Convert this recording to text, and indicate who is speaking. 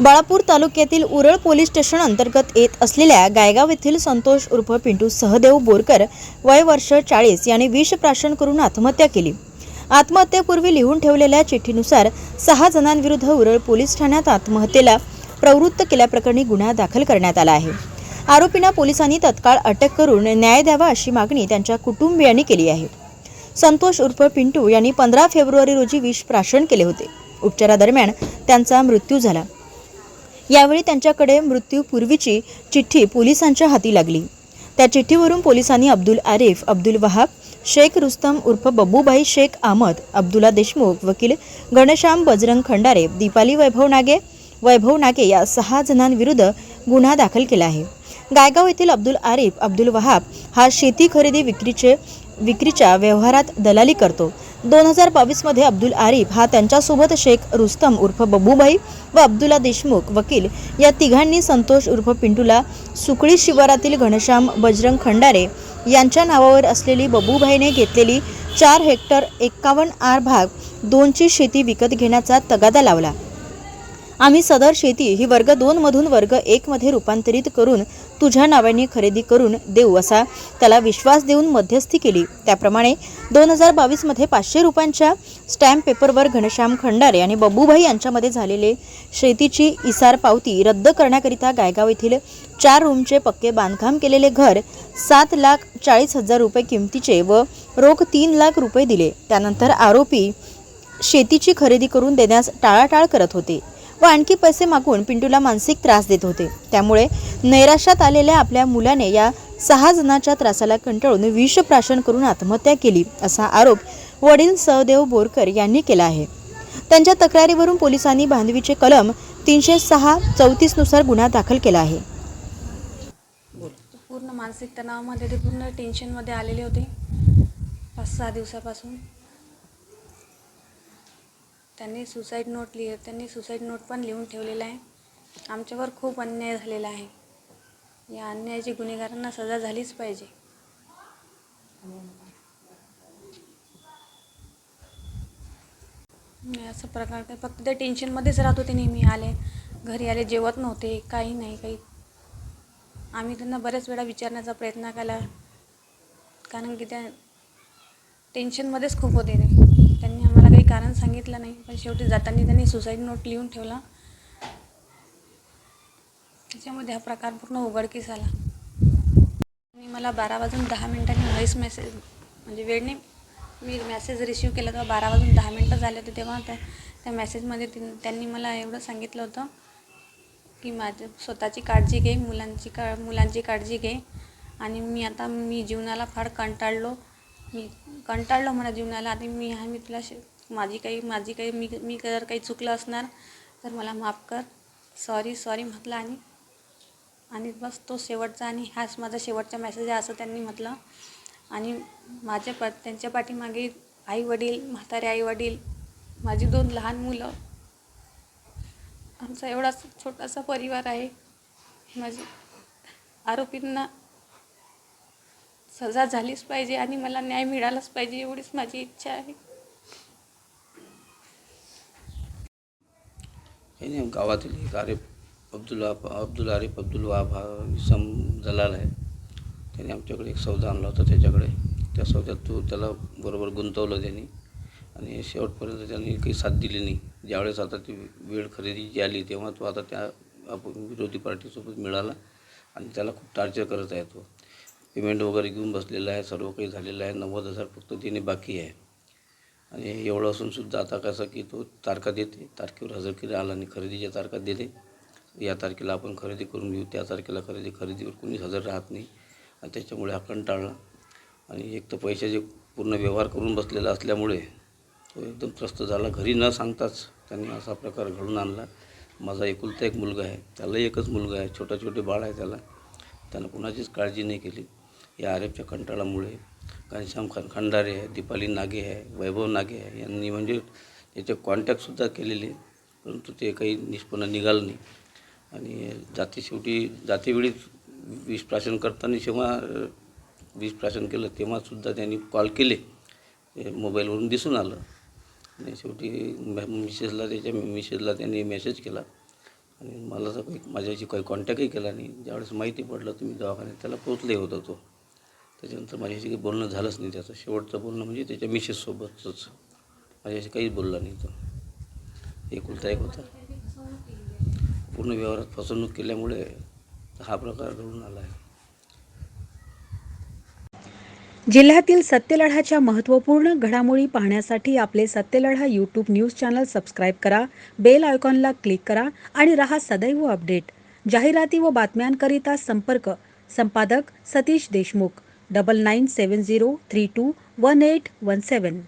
Speaker 1: बाळापूर तालुक्यातील उरळ police station अंतर्गत येत असलेल्या गायगाव येथील संतोष उर्फ पिंटू सहदेव बोरकर वय वर्ष चाळीस याने विष प्राशन करून आत्महत्या केली. आत्महत्येपूर्वी लिहून ठेवलेल्या चिठ्ठीनुसार सहा जणांविरुद्ध उरळ पोलीस ठाण्यात आत्महत्येला प्रवृत्त केल्याप्रकरणी गुन्हा दाखल करण्यात आला आहे. आरोपींना पोलिसांनी तत्काळ अटक करून न्याय द्यावा अशी मागणी त्यांच्या कुटुंबियांनी केली आहे. संतोष उर्फ पिंटू यांनी पंधरा फेब्रुवारी रोजी विष प्राशन केले होते. उपचारादरम्यान त्यांचा मृत्यू झाला. यावेळी त्यांच्याकडे मृत्यूपूर्वीची चिठ्ठी पोलिसांच्या हाती लागली. त्या चिठ्ठीवरून पोलिसांनी अब्दुल आरिफ अब्दुल वहाब शेख रुस्तम उर्फ बब्बूबाई शेख अहमद अब्दुल्ला देशमुख वकील घनश्याम बजरंग खंडारे दीपाली वैभव नागे वैभव नागे या सहा जणांविरुद्ध गुन्हा दाखल केला आहे. गायगाव येथील अब्दुल आरिफ अब्दुल वहाब हा शेती खरेदी विक्रीचे विक्रीच्या व्यवहारात दलाली करतो. दोन हजार बावीसमध्ये अब्दुल आरिफ हा त्यांच्यासोबत शेख रुस्तम उर्फ बबूभाई व अब्दुल्ला देशमुख वकील या तिघांनी संतोष उर्फ पिंटूला सुकळी शिवारातील घनश्याम बजरंग खंडारे यांच्या नावावर असलेली बबूभाईने घेतलेली चार हेक्टर एक्कावन्न आर भाग दोनची शेती विकत घेण्याचा तगादा लावला. आम्ही सदर शेती ही वर्ग दोनमधून वर्ग एकमध्ये रूपांतरित करून तुझ्या नावाने खरेदी करून देऊ असा त्याला विश्वास देऊन मध्यस्थी केली. त्याप्रमाणे दोन हजार बावीसमध्ये पाचशे रुपयांच्या स्टॅम्प पेपरवर घनश्याम खंडारे आणि बब्बूभाई यांच्यामध्ये झालेले शेतीची इसार पावती रद्द करण्याकरिता गायगाव येथील चार रूमचे पक्के बांधकाम केलेले घर सात लाख चाळीस हजार रुपये किमतीचे व रोख तीन लाख रुपये दिले. त्यानंतर आरोपी शेतीची खरेदी करून देण्यास टाळाटाळ करत होते. व आणखी पैसे मागून पिंटूला मानसिक त्रास देत होते. त्यामुळे नैराश्यात आलेल्या आपल्या मुलाने या सहा जणांच्या त्रासाला कंटाळून विष प्राशन करून आत्महत्या केली असा आरोप वडील सहदेव बोरकर यांनी केला आहे. त्यांच्या तक्रारीवरून पोलिसांनी बांधवीचे कलम तीनशे सहा चौतीसनुसार गुन्हा दाखल केला आहे.
Speaker 2: पूर्ण मानसिक तणावामध्ये ते पूर्ण टेन्शनमध्ये आलेले होते. पाच सहा दिवसापासून. त्यांनी सुसाईड नोट लिह त्यांनी सुसाईड नोट पण लिहून ठेवलेला आहे. आमच्यावर खूप अन्याय झालेला आहे. या अन्यायाची गुन्हेगारांना सजा झालीच पाहिजे. असं प्रकार काय फक्त त्या टेन्शनमध्येच राहत होते नेहमी आले. घरी आले जेवत नव्हते काही नाही काही. आम्ही त्यांना बऱ्याच वेळा विचारण्याचा प्रयत्न केला. कारण की त्या टेन्शनमध्येच खूप होते ते. काही कारण सांगितलं नाही पण शेवटी जाताना त्यांनी सुसाईड नोट लिहून ठेवला. त्याच्यामध्ये हा प्रकार पूर्ण उघडकीस आला. आणि मला बारा वाजून दहा मिनिटांनी व्हॉईस मेसेज म्हणजे वेळने मी मेसेज रिसीव केला तेव्हा बारा वाजून दहा मिनटं झाले होते तेव्हा. त्या त्या मेसेजमध्ये त्यांनी मला एवढं सांगितलं होतं की माझ्या स्वतःची काळजी घे मुलांची का मुलांची काळजी घे. आणि मी आता मी जीवनाला फार कंटाळलो. मी कंटाळलो म्हणा जीवनाला. आणि मी हा मी तुला शे माझी काही माझी काही मी मी जर काही चुकलं असणार तर मला माफ कर. सॉरी सॉरी म्हटलं आणि आणि बस तो शेवटचा आणि हाच माझा शेवटचा मेसेज आहे असं त्यांनी म्हटलं. आणि माझ्या प त्यांच्या पाठीमागे आई वडील म्हातारे आई वडील माझी दोन लहान मुलं. आमचा एवढाच छोटासा परिवार आहे. माझे आरोपींना सजा झालीच पाहिजे आणि मला न्याय मिळालाच पाहिजे एवढीच माझी इच्छा आहे.
Speaker 3: हे नाही गावातील एक आरिफ अब्दुल्ला अब्दुल आरिफ अब्दुल वाब हा सम दलाल आहे. त्याने आमच्याकडे एक सौदा आणला होता त्याच्याकडे. त्या सौद्यात तो त्याला बरोबर गुंतवलं त्यांनी. आणि शेवटपर्यंत त्यांनी काही साथ दिली नाही. ज्यावेळेस आता ती वेळ खरेदी जी आली तेव्हा तो आता त्या आपण विरोधी पार्टीसोबत मिळाला आणि त्याला खूप टार्चर करत आहे तो. पेमेंट वगैरे घेऊन बसलेला आहे सर्व काही झालेलं आहे. नव्वद हजार फक्त तिने बाकी आहे. आणि एवढं असून सुद्धा आता कसं की तो तारखा देते. तारखेवर हजर केली आला आणि खरेदीच्या तारखा देते या तारखेला आपण खरेदी करून घेऊ. त्या तारखेला खरेदी खरेदीवर कोणीच हजर राहत नाही. आणि त्याच्यामुळे हा कंटाळला. आणि एक तर पैशाचे पूर्ण व्यवहार करून बसलेला असल्यामुळे तो एकदम त्रस्त झाला. घरी न सांगताच त्यांनी असा प्रकार घडून आणला. माझा एकुलता एक मुलगा आहे. त्याला एकच मुलगा आहे. छोटा छोटे बाळ आहे त्याला. त्यानं कुणाचीच काळजी नाही केली. या आरेपच्या कंटाळामुळे घनश्याम खान खंडारे आहे दीपाली नागे आहे वैभव नागे आहे यांनी म्हणजे त्याचे कॉन्टॅक्टसुद्धा केलेले परंतु ते काही निष्पन्न निघालं नाही. आणि जाती शेवटी जातीवेळी विष प्राशन करताना जेव्हा विष प्राशन केलं तेव्हासुद्धा त्यांनी कॉल केले. ते मोबाईलवरून दिसून आलं. आणि शेवटी मिसेसला त्याच्या मिसेसला त्यांनी मेसेज केला. आणि मला तर काही माझ्याशी काही कॉन्टॅक्टही केला नाही. ज्यावेळेस माहिती पडलं तुम्ही दवाखान्यात त्याला पोचले होता तो. त्याच्यानंतर माझ्याशी काही बोलणं झालंच नाही त्याचं. शेवटचं बोलणं म्हणजे त्याच्या मिसेससोबतच. माझ्याशी काहीच बोलला नाही तो. एकुलता एक होता. पूर्ण व्यवहारात फसवणूक केल्यामुळे हा प्रकार घडून आला आहे.
Speaker 4: जिल्ह्यातील सत्यलढाच्या महत्त्वपूर्ण घडामोडी पाहण्यासाठी आपले Satyaladha YouTube news channel subscribe करा बेल आयकॉनला क्लिक करा आणि रहा सदैव अपडेट जाहिराती व बातम्यांकरिता संपर्क संपादक सतीश देशमुख. 9970321817.